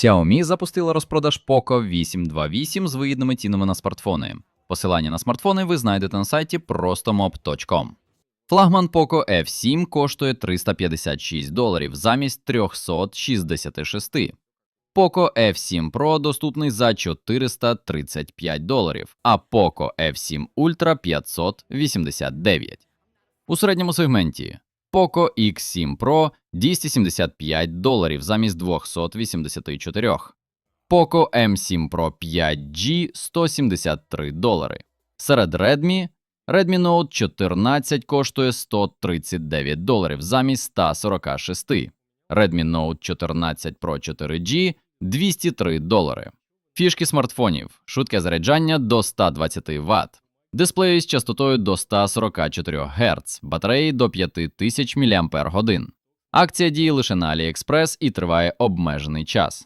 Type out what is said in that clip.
Xiaomi запустила розпродаж Poco 828 з вигідними цінами на смартфони. Посилання на смартфони ви знайдете на сайті prostomob.com. Флагман Poco F7 коштує 356 доларів замість 366. Poco F7 Pro доступний за 435 доларів, а Poco F7 Ultra 589. У середньому сегменті Poco X7 Pro 275 доларів замість 284. Poco M7 Pro 5G 173 долари. Серед Redmi Redmi Note 14 коштує 139 доларів замість 146. Redmi Note 14 Pro 4G 203 долари. Фішки смартфонів, швидке заряджання до 120 Вт, дисплеї з частотою до 144 Гц, батареї до 5000 мАч. Акція діє лише на AliExpress і триває обмежений час.